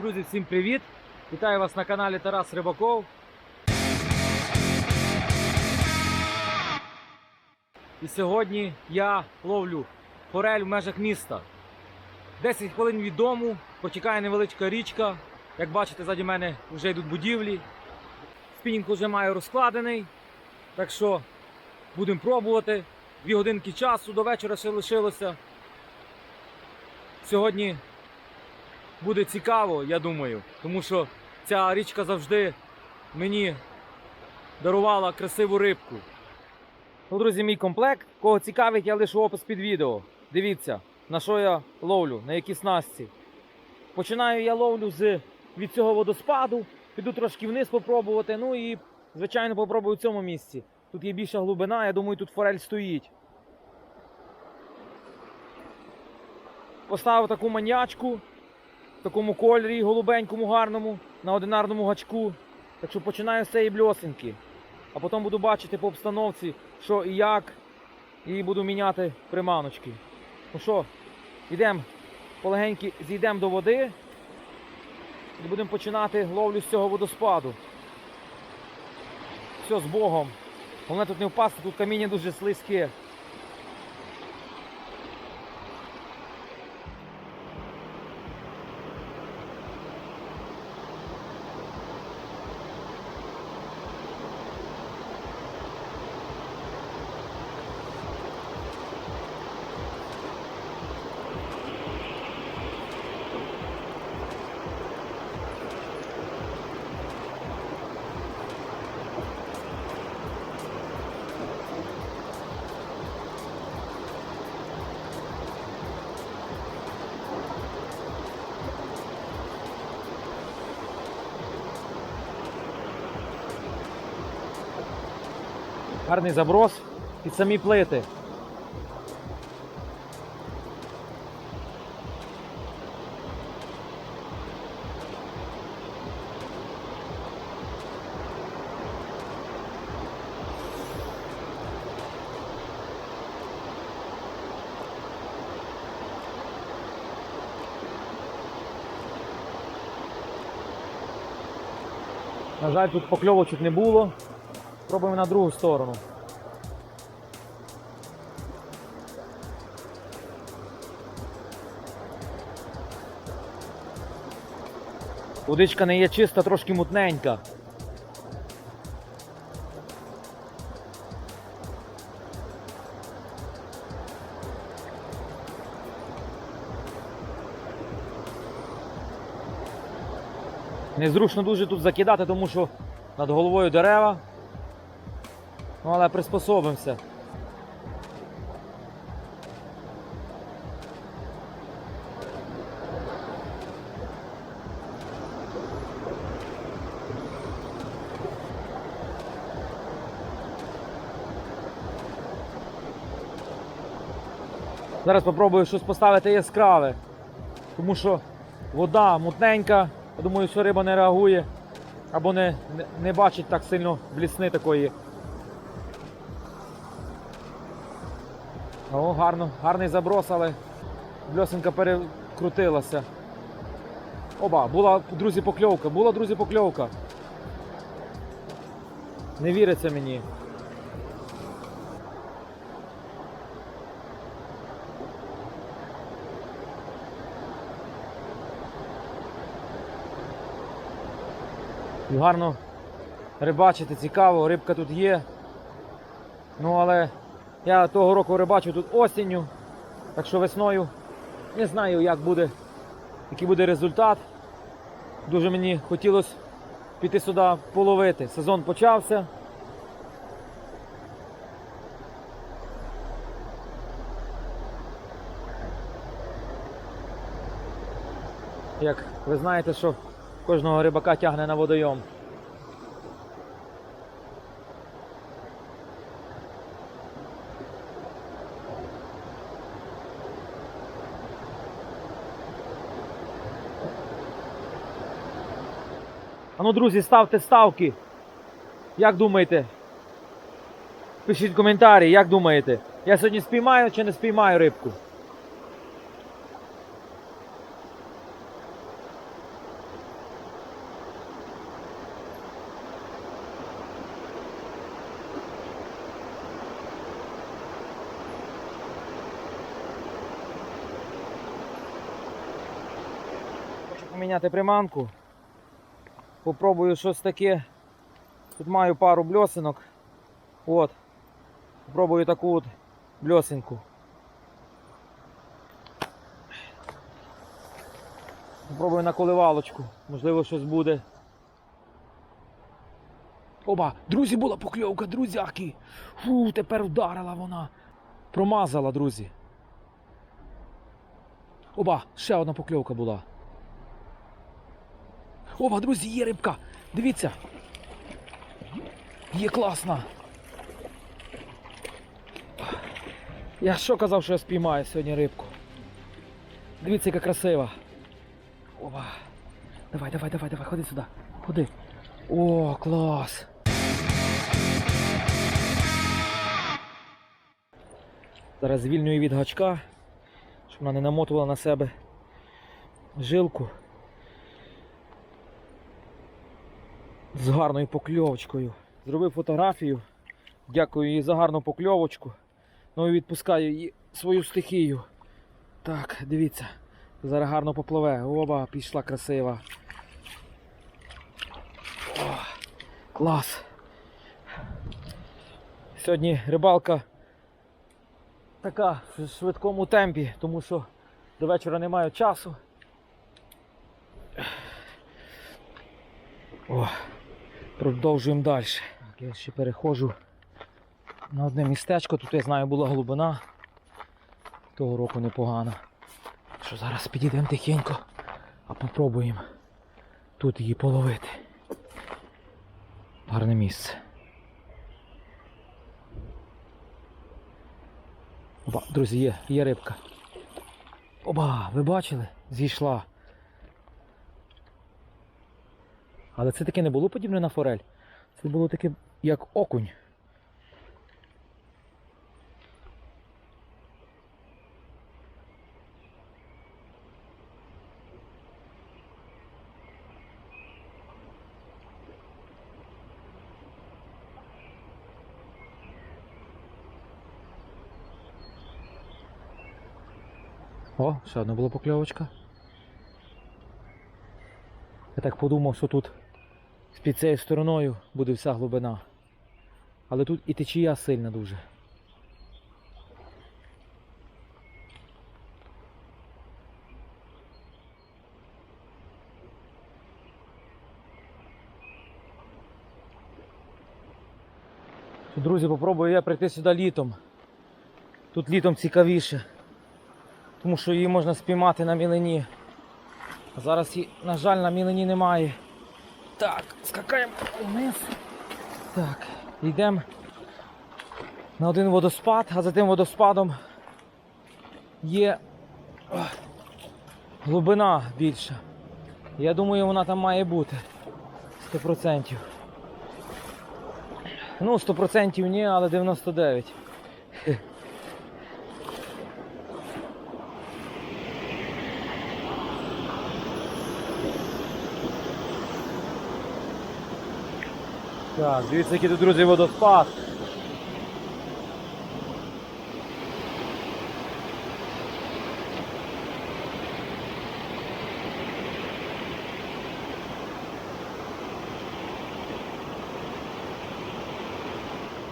Друзі, всім привіт! Вітаю вас на каналі Тарас Рибаков. І сьогодні я ловлю форель в межах міста. 10 хвилин від дому протікає невеличка річка. Як бачите, ззаді мене вже йдуть будівлі. Спінінг вже маю розкладений. Так що будемо пробувати. Дві годинки часу до вечора ще лишилося. Сьогодні буде цікаво, я думаю, тому що ця річка завжди мені дарувала красиву рибку. Ну, друзі, мій комплект. Кого цікавить, я лишу опис під відео. Дивіться, на що я ловлю, на які снасті. Починаю я ловлю з від цього водоспаду, піду трошки вниз попробувати. Ну і, звичайно, попробую в цьому місці. Тут є більша глибина, я думаю, тут форель стоїть. Поставив таку маньячку в такому кольорі голубенькому, гарному, на одинарному гачку. Так що починаю з цієї бльосинки. А потім буду бачити по обстановці, що і як, і буду міняти приманочки. Ну що, йдемо полегеньки, зійдемо до води і будемо починати ловлю з цього водоспаду. Все, з Богом. Головне тут не впасти, тут каміння дуже слизьке. Гарний заброс під самі плити. На жаль, тут покльовочок не було. Пробуємо на другу сторону. Водичка не є чиста, трошки мутненька. Незручно дуже тут закидати, тому що над головою дерева. Ну, але приспособимося. Зараз спробую щось поставити яскраве, тому що вода мутненька, я думаю, що риба не реагує або не, не, бачить так сильно блісни такої. О, гарно, гарний заброс, але бльосинка перекрутилася. Оба, була, друзі, покльовка, була, друзі, покльовка. Не віриться мені. Гарно рибачити, цікаво, рибка тут є. Ну, але я того року рибачу тут осінню, так що весною не знаю, як буде, який буде результат. Дуже мені хотілося піти сюди половити. Сезон почався. Як ви знаєте, що кожного рибака тягне на водойом. Ану, друзі, ставте ставки. Як думаєте? Пишіть коментарі, як думаєте, я сьогодні спіймаю чи не спіймаю рибку? Хочу поміняти приманку. Попробую щось таке. Тут маю пару бльосинок. От. Попробую таку от бльосинку. Попробую на коливалочку. Можливо, щось буде. Оба, друзі, була покльовка, друзяки. Фу, тепер вдарила вона. Промазала, друзі. Оба, ще одна покльовка була. Оба, друзі, є рибка. Дивіться. Є класна. Я що казав, що я спіймаю сьогодні рибку. Дивіться, яка красива. Оба. Давай, давай, давай, давай, ходи сюди. Ходи. О, клас. Зараз звільнюю від гачка, щоб вона не намотувала на себе жилку. З гарною покльовочкою. Зробив фотографію. Дякую їй за гарну покльовочку. Ну і відпускаю її свою стихію. Так, дивіться. Зараз гарно попливе. Оба, пішла красива. О, клас. Сьогодні рибалка така в швидкому темпі, тому що до вечора не маю часу. О, продовжуємо далі. Я ще переходжу на одне містечко. Тут я знаю була глибина. Того року непогано. Що зараз підійдемо тихенько, а попробуємо тут її половити. Гарне місце. Оба, друзі, є, є рибка. Оба, ви бачили? Зійшла. Але це таке не було подібне на форель. Це було таке як окунь. О, ще одна була покльовочка. Я так подумав, що тут під цією стороною буде вся глибина. Але тут і течія сильна дуже. Друзі, попробую я прийти сюди літом. Тут літом цікавіше тому що її можна спіймати на мілині. А зараз на жаль, на мілині немає. Так, скакаємо вниз. Так, йдемо на один водоспад, а за тим водоспадом є глибина більша. Я думаю, вона там має бути. 100%. Ну, 100% ні, але 99%. Так, дивіться, який тут, друзі, водоспад.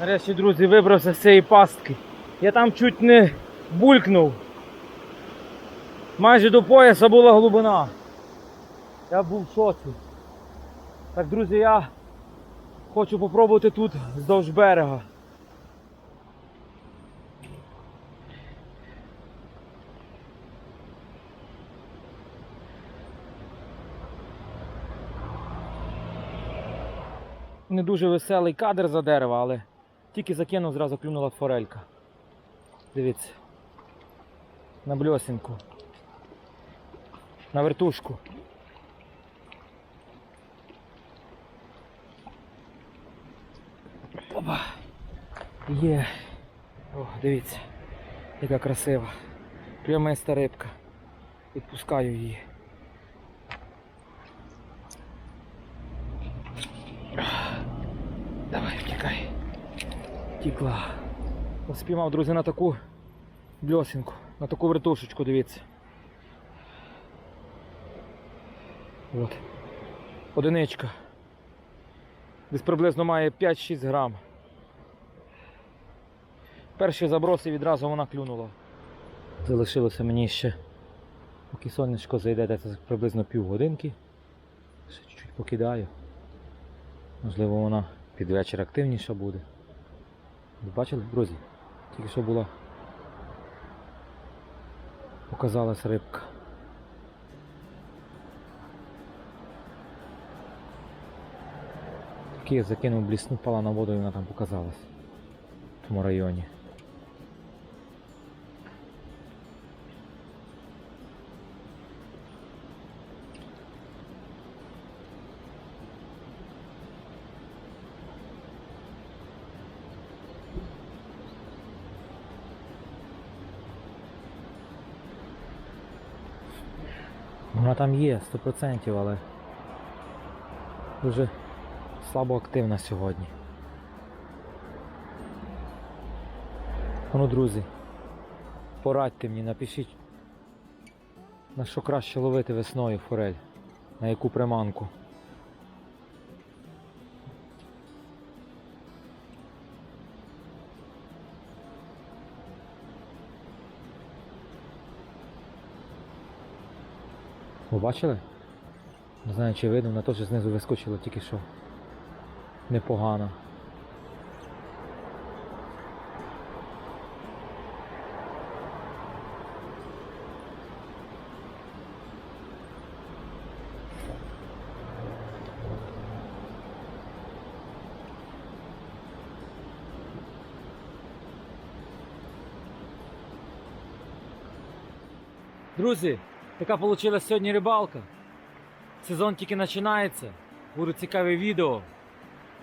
Нарешті, друзі, вибрався з цієї пастки. Я там чуть не булькнув. Майже до пояса була глибина. Я був в шоці. Так, друзі, я Хочу попробувати тут вздовж берега. Не дуже веселий кадр за дерева, але тільки закинув, зразу клюнула форелька. Дивіться. На бльосинку. На вертушку. Є. О, дивіться, яка красива. Прямиста рибка. Відпускаю її. Давай, втікай. Тікла. Спіймав, друзі, на таку бльосинку, на таку вертушечку, дивіться. От. Одиничка. Десь приблизно має 5-6 грам. Перші заброси відразу вона клюнула. Залишилося мені ще, поки сонечко зайде, десь приблизно півгодинки. Ще чуть-чуть покидаю. Можливо, вона під вечір активніша буде. Бачили, друзі? Тільки що була. Показалась рибка. Такий я закинув блісну, впала на воду і вона там показалась. В тому районі. Вона там є 100%, але дуже слабо активна сьогодні. Ну, друзі, порадьте мені, напишіть, на що краще ловити весною форель, на яку приманку. Ви бачили? Не знаю, чи видно, вона теж знизу вискочила тільки що. Непогано. Друзі, така вийшла сьогодні рибалка. Сезон тільки починається. Будуть цікаві відео.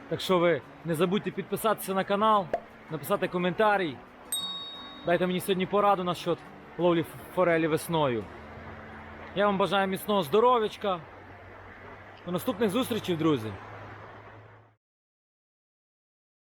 Так що ви не забудьте підписатися на канал, написати коментарій. Дайте мені сьогодні пораду насчет ловлі форелі весною. Я вам бажаю міцного здоров'ячка. До наступних зустрічей, друзі!